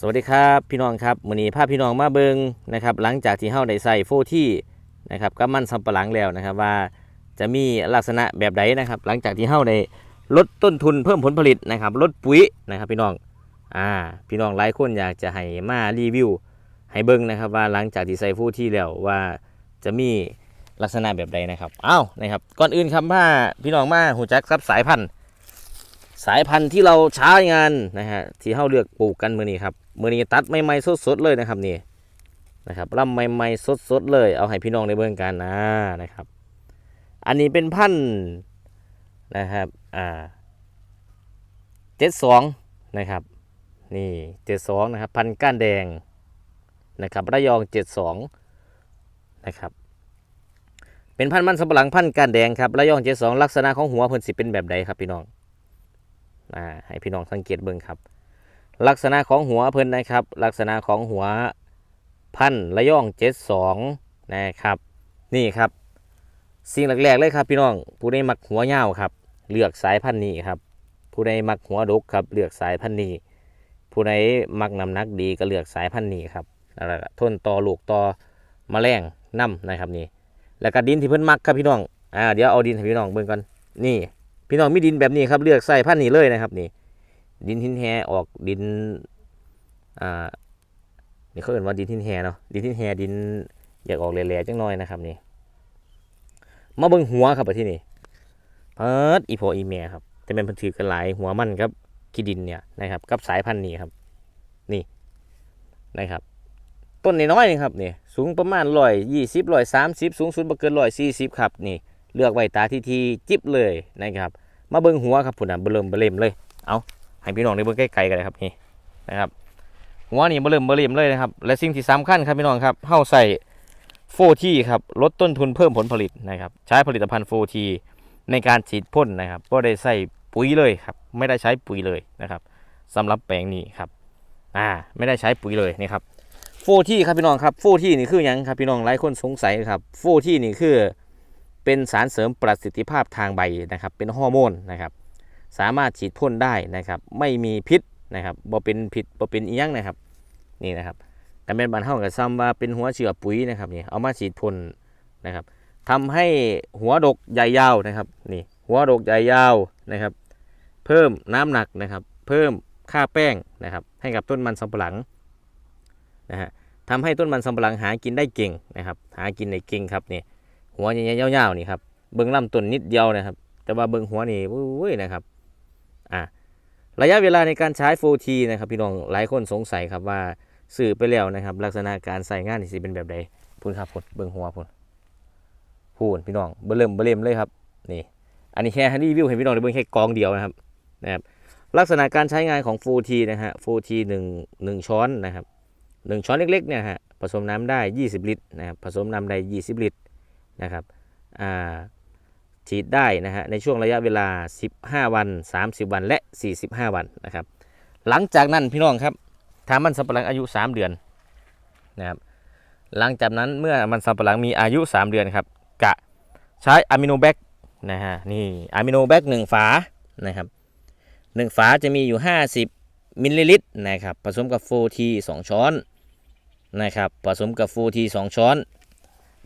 สวัสดีครับพี่น้องครับมื้อนี้พาพี่น้องมาเบิงนะครับหลังจากที่เฮาได้ใส่โฟที่นะครับกับมันสำปะหลังแล้วนะครับว่าจะมีลักษณะแบบใดนะครับหลังจากที่เฮาได้ลดต้นทุนเพิ่มผลผลิตนะครับลดปุ๋ยนะครับพี่น้องอ่าพี่น้องหลายคนอยากจะให้มารีวิวให้เบิงนะครับว่าหลังจากที่ใส่โฟที่แล้วว่าจะมีลักษณะแบบใดนะครับอ้าวนะครับก่อนอื่นครับว่าพี่น้องมาหูจักครับสายพันธุ์ สายพันธุ์ที่เราใช้งานนะฮะที่เราเลือกปลูกกันมือนี้ครับ มือนี้ตัดใหม่ๆสดๆเลยนะครับนี่นะครับลำใหม่ๆสดๆเลย เอาให้พี่น้องได้เบิ่งกันนะนะครับ อันนี้เป็นพันธุ์นะครับอ่าเจ็ดสองนะครับนี่เจ็ดสองนะครับพันธุ์ก้านแดงนะครับระยองเจ็ดสองนะครับเป็นพันธุ์มันสำปะหลังพันธุ์ก้านแดงครับระยองเจ็ดสองลักษณะของหัวเพิ่นสิเป็นแบบใดครับพี่น้องอ่าให้พี่น้องสังเกตเบิ่งครับ ลักษณะของหัวเพิ่นนะครับ ลักษณะของหัวพันระย่องเจ็ดสองนะครับ นี่ครับ สิ่งแรกๆเลยครับพี่น้อง ผู้ใดมักหัวยาครับ เลือกสายพันธุ์นี้ครับ ผู้ใดมักหัวดกครับ เลือกสายพันธุ์นี้ ผู้ใดมักน้ำหนักดีก็เลือกสายพันธุ์นี้ครับแล้วทนต่อลูกต่อแมลงน้ำนะครับนี่ แล้วก็ดินที่เพิ่นมักครับพี่น้อง อ่า เดี๋ยวเอาดินให้พี่น้องเบิ่งก่อน นี่ พี่น้องมีดินแบบนี้ครับ เลือกใส่พันธุ์นี้เลยนะครับนี่ ดินหินแหออกดินอ่านี่เขาเรียกว่าดินหินแหเนาะดินหินแหดินอยากออกแหล่ๆจังน้อยนะครับนี่มาเบิ่งหัวครับที่นี่เปิดอีพออีเมียครับแต่เป็นพันธุ์ถือกันหลายหัวมันครับขี้ดินเนี่ยนะครับกับสายพันธุ์นี้ครับ นี่นะครับ ต้นน้อยๆนี่ครับนี่สูงประมาณร้อยยี่สิบร้อยสามสิบสูงสุดบ่เกินร้อยสี่สิบครับนี่เลือกไว้ตาที่ทีจิบเลยนะครับ มาเบิ่งหัวครับพุ่นน่ะเบิ่มเบิ่มเลยเอา ให้พี่น้องได้เบิ่งใกล้ๆกันเลยครับนี่นะครับหัวนี่เบิ่มเบิ่มเลยนะครับ และสิ่งที่สำคัญครับพี่น้องครับเฮาใส่โฟทีครับลดต้นทุนเพิ่มผลผลิตนะครับ ใช้ผลิตภัณฑ์โฟทีในการฉีดพ่นนะครับบ่ได้ใส่ปุ๋ยเลยครับ ไม่ได้ใช้ปุ๋ยเลยนะครับสำหรับแปลงนี้ครับอ่าไม่ได้ใช้ปุ๋ยเลยนี่ครับโฟทีครับพี่น้องครับโฟทีนี่คือยังครับพี่น้องหลายคนสงสัยครับโฟทีนี่คือเป็นสารเสริมประสิทธิภาพทางใบนะครับ เป็นฮอร์โมนนะครับ สามารถฉีดพ่นได้นะครับไม่มีพิษนะครับบ่เป็นพิษบ่เป็นอีหยังนะครับนี่นะครับแต่เป็นบานเฮากับซ้ำว่าเป็นหัวเชื้อปุ๋ยนะครับนี่เอามาฉีดพ่นนะครับทำให้หัวดกใหญ่ยาวนะครับนี่หัวดกใหญ่ยาวนะครับ เพิ่มน้ำหนักนะครับ เพิ่มค่าแป้งนะครับ ให้กับต้นมันสำปะหลังนะฮะทำให้ต้นมันสำปะหลังหากินได้เก่งนะครับ หากินได้เก่งครับนี่หัวใหญ่ๆยาวๆนี่ครับเบิ้งลำต้นนิดเดียวนะครับ แต่ว่าเบิ้งหัวนี่วุ้ยนะครับ ระยะเวลาในการใช้โฟทีนะครับพี่น้องหลายคนสงสัยครับว่าสื่อไปแล้วนะครับ ลักษณะการใส่งานนี่สิเป็นแบบใดพูนครับพูนเบิ้งหัวพูนพูนพี่น้องเบิ่มเบิ่มเลยครับนี่อันนี้แค่ให้รีวิวให้พี่น้องได้เบิ้องแค่กองเดียวนะครับนะครับ ลักษณะการใช้งานของโฟทีนะฮะโฟทีหนึ่งหนึ่งช้อนนะครับหนึ่งช้อนเล็กๆเนี่ยฮะผสมน้ำได้ 20 ลิตรนะครับผสมน้ำได้ 20 ลิตรนะครับอ่า ฉีดได้นะฮะในช่วงระยะเวลา 15 วัน 30 วันและ 45 วันนะครับ หลังจากนั้นพี่น้องครับถ้ามันสำปะหลังอายุ 3 เดือนนะครับหลังจากนั้นเมื่อมันสำปะหลังมีอายุ 3 เดือนครับกะใช้อะมิโนแบคนะฮะนี่อะมิโนแบคหนึ่งฝานะครับหนึ่งฝาจะมีอยู่ 50 มิลลิลิตรนะครับผสมกับโฟที2ช้อนนะครับผสมกับโฟที2ช้อน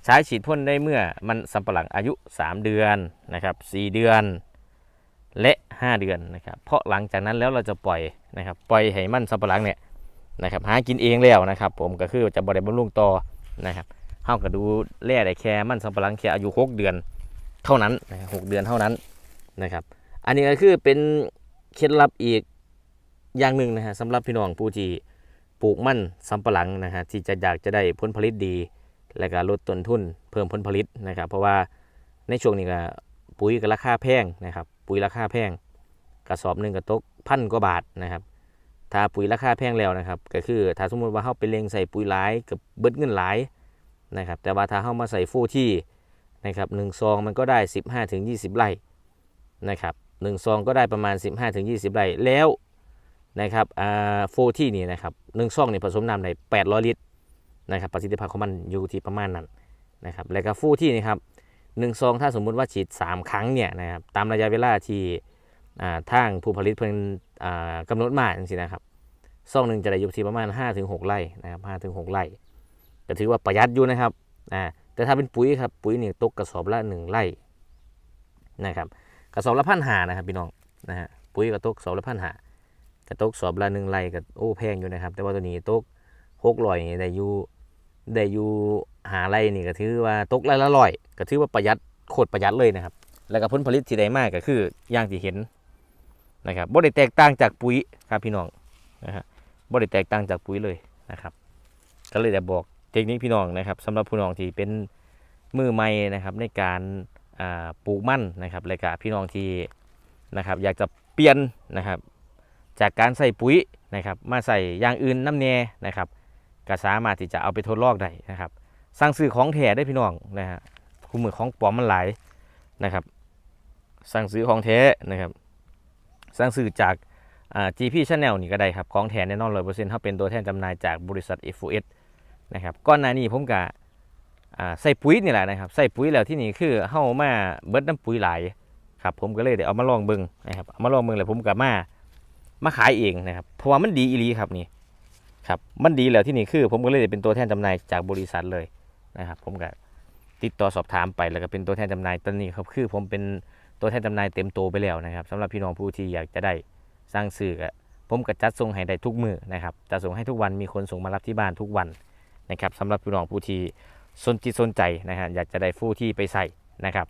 ใช้ฉีดพ่นได้เมื่อมันสำปะหลังอายุ 3 เดือนนะครับ4เดือนและ 5 เดือนนะครับ เพราะหลังจากนั้นแล้วเราจะปล่อยนะครับ ปล่อยให้มันสำปะหลังเนี่ยนะครับหากินเองแล้วนะครับ ผมก็คือจะบริบำรุงต่อนะครับเฮาก็ดูแล่ได้แค่มันสำปะหลังแค่อายุ 6 เดือนเท่านั้นนะครับหกเดือนเท่านั้นนะครับ อันนี้ก็คือเป็นเคล็ดลับอีกอย่างหนึ่งนะฮะสำหรับพี่น้องผู้ที่ปลูกมันสำปะหลังนะฮะที่จะอยากจะได้ผลผลิตดี และก็ลดต้นทุนเพิ่มผลผลิตนะครับ เพราะว่าในช่วงนี้ก็ปุ๋ยก็ราคาแพงนะครับ ปุ๋ยราคาแพงกระสอบหนึ่งก็ตกพันกว่าบาทนะครับถ้าปุ๋ยราคาแพงแล้วนะครับ ก็คือถ้าสมมติว่าเขาไปเล็งใส่ปุ๋ยหลายกับเบิดเงินหลายนะครับ แต่ว่าถ้าเขามาใส่ฟูที่นะครับหนึ่งซองมันก็ได้ 15ถึง20ไร่นะครับหนึ่งซองก็ได้ประมาณ 15ถึง20ไร่แล้วนะครับอ่าฟูที่นี่นะครับหนึ่งซองนี่ผสมน้ำใน800 ลิตร นะครับประสิทธิภาพของมันอยู่ที่ประมาณนั้นนะครับแล้วก็ฟู่ที่นี่ครับหนึ่งซองถ้าสมมุติว่าฉีด 3 ครั้งเนี่ยนะครับตามระยะเวลาที่ทางผู้ผลิตเพิ่นกำหนดมาจังซี่นะครับซองหนึ่งจะได้อยู่ที่ประมาณ 5-6 ไร่นะครับ5-6 ไร่ก็ถือว่าประหยัดอยู่นะครับอ่าแต่ถ้าเป็นปุ๋ยครับปุ๋ยนี่ตกกระสอบละ 1 ไร่นะครับกระสอบละพันหานะครับพี่น้องนะฮะปุ๋ยก็ตกกระสอบละพันหากระตกสอบละหนึ่งไร่ก็โอ้แพงอยู่นะครับ แต่ว่าตัวนี้ตกหกร้อยนี่ได้อยู่ ได้อยู่หาไรนี่ก็ถือว่าตกไรละร้อยก็ถือว่าประหยัดโคตรประหยัดเลยนะครับ แล้วก็ผลผลิตที่ได้มากก็คืออย่างที่เห็นนะครับบ่ได้แตกต่างจากปุ๋ยครับพี่น้องนะฮะบ่ได้แตกต่างจากปุ๋ยเลยนะครับก็เลยจะบอกเทคนิคพี่น้องนะครับสำหรับพี่น้องที่เป็นมือใหม่นะครับในการปลูกมันนะครับและก็พี่น้องที่นะครับ อยากจะเปลี่ยนนะครับ จากการใส่ปุ๋ยนะครับ มาใส่อย่างอื่นน้ำแน่นะครับ ก็สามารถที่จะเอาไปทดลองได้นะครับ สั่งซื้อของแท้ได้พี่น้องนะฮะคู่มือของปลอมมันหลายนะครับ สั่งซื้อของแท้นะครับ สั่งซื้อจากอ่า GP Channel นี่ก็ได้ครับ ของแท้แน่นอนร้อยเปอร์เซ็นต์เขาเป็นตัวแทนจำหน่ายจากบริษัท FOS นะครับก่อนหน้านี้ผมก็อ่าใส่ปุ๋ยนี่แหละนะครับ ใส่ปุ๋ยแล้วที่นี่คือเฮามาเบิดน้ำปุ๋ยหลายครับผมก็เลยได้เอามาลองเบิ่งนะครับเอามาลองเบิ่งแล้วผมก็มามาขายเองนะครับเพราะว่ามันดีอีหลีครับนี่ ครับมันดีแล้วที่นี่คือ ผมก็เลยเป็นตัวแทนจำหน่ายจากบริษัทเลยนะครับ ผมก็ติดต่อสอบถามไปแล้วก็เป็นตัวแทนจำหน่ายตอนนี้ครับคือผมเป็นตัวแทนจำหน่ายเต็มตัวไปแล้วนะครับสำหรับพี่น้องผู้ที่อยากจะได้สร้างสื่อก็ผมก็จัดส่งให้ได้ทุกมือนะครับจะส่งให้ทุกวันมีคนส่งมารับที่บ้านทุกวันนะครับสำหรับพี่น้องผู้ที่สนจิตสนใจนะฮะอยากจะได้ฟูที่ไปใส่นะครับ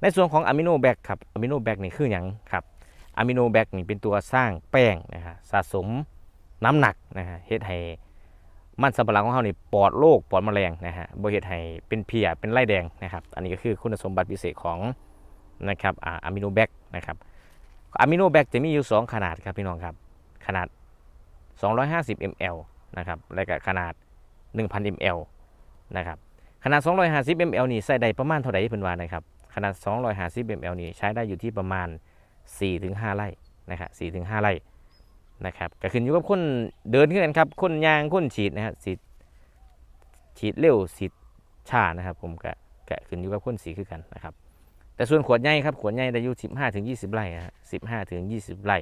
ในส่วนของอะมิโนแบคครับอะมิโนแบคนี่คืออย่างครับอะมิโนแบคนี่เป็นตัวสร้างแป้งนะฮะสะสม น้ำหนักนะฮะเฮ็ดให้มันสำปะหลังของเรานี่ปลอดโรคปลอดแมลงนะฮะบ่เฮ็ดให้เป็นเพียเป็นไล่แดงนะครับ อันนี้ก็คือคุณสมบัติพิเศษของนะครับอะมิโนแบคนะครับอะมิโนแบคจะมีอยู่ 2 ขนาดครับพี่น้องครับ ขนาด 250 ml นะครับและก็ขนาด 1,000 ml นะครับขนาด 250 ml นี่ใส่ได้ประมาณเท่าไหร่เพิ่นว่านะครับขนาด 250 ml นี่ใช้ได้อยู่ที่ประมาณ 4-5ถึงไร่นะครับ4ถึง5ไร่ นะครับก็ขึ้นอยู่กับคนเดินขึ้นกันครับคนยางคนฉีดนะฮะฉีดฉีดเร็วฉีดช้านะครับ ผมก็ก็ขึ้นอยู่กับคนสีคือกันนะครับ แต่ส่วนขวดใหญ่ครับขวดใหญ่ได้อยู่15ถึง20ไร่นะฮะ15ถึง20ไร่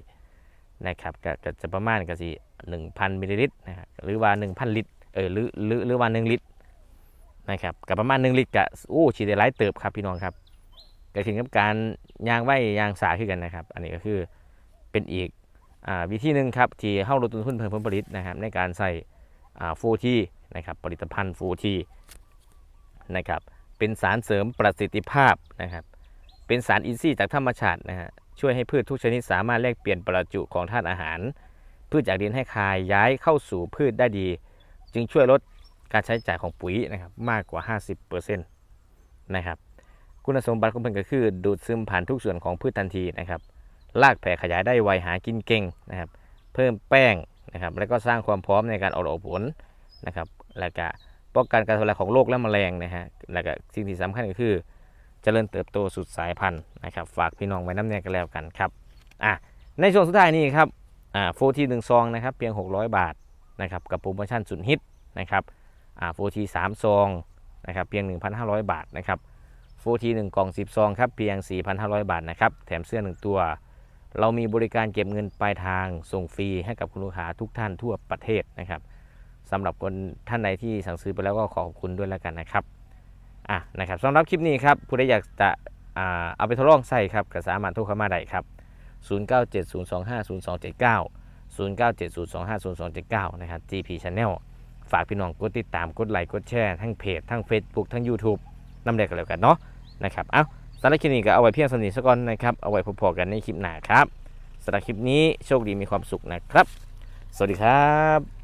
นะครับก็ก็จะประมาณก็สิ1,000มิลลิลิตรนะฮะหรือว่า1,000ลิตรเออหรือหรือหรือว่า1ลิตรนะครับก็ประมาณ1ลิตรก็โอ้ฉีดได้หลายเติบครับพี่น้องครับก็ถึงกับการยางไว้ยางสาขึ้นกันนะครับ อันนี้ก็คือเป็นอีก วิธีหนึ่งครับที่เข้าลดต้นทุนเพิ่มผลผลิตนะครับในการใส่โฟทีนะครับผลิตภัณฑ์โฟทีนะครับเป็นสารเสริมประสิทธิภาพนะครับเป็นสารอินทรีย์จากธรรมชาตินะฮะช่วยให้พืชทุกชนิดสามารถแลกเปลี่ยนประจุของธาตุอาหาร พืชจากดินให้คายย้ายเข้าสู่พืชได้ดี จึงช่วยลดการใช้จ่ายของปุ๋ยนะครับมากกว่า 50%นะครับคุณสมบัติของมันก็คือดูดซึมผ่านทุกส่วนของพืชทันทีนะครับ รากแผ่ขยายได้ไวหากินเก่งนะครับ เพิ่มแป้งนะครับ แล้วก็สร้างความพร้อมในการออกดอกผลนะครับ แล้วก็ป้องกันการทำลายของโรคและแมลงนะฮะ แล้วก็สิ่งที่สำคัญก็คือเจริญเติบโตสุดสายพันธุ์นะครับ ฝากพี่น้องไว้น้ำแน่กันแล้วกันครับ อะ ในช่วงสุดท้ายนี้ครับอ่าโฟทีหนึ่งซองนะครับเพียง 600 บาทนะครับกับโปรโมชั่นสุดฮิตนะครับอ่าโฟทีสามซองนะครับเพียง 1,500 บาทนะครับโฟทีหนึ่งกล่อง 10 ซองครับเพียง 4,500 บาทนะครับแถมเสื้อ 1 ตัว เรามีบริการเก็บเงินปลายทางส่งฟรีให้กับคุณลูกค้าทุกท่านทั่วประเทศนะครับสำหรับคนท่านใดที่สั่งซื้อไปแล้วก็ขอบคุณด้วยแล้วกันนะครับอะนะครับสำหรับคลิปนี้ครับผู้ใดอยากจะเอาไปทดลองใส่ครับก็สามารถโทรเข้ามาได้ครับ 0970250279 0970250279 นะครับ GP Channel ฝากพี่น้องกดติดตามกดไลค์กดแชร์ทั้งเพจทั้ง Facebook ทั้ง YouTube นำเด็กกันแล้วกันเนาะนะครับ เอ้า สำหรับคลิปนี้ก็เอาไว้เพียงสนิทสักก่อนนะครับ เอาไว้พอๆกันในคลิปหน้าครับสำหรับคลิปนี้โชคดีมีความสุขนะครับ สวัสดีครับ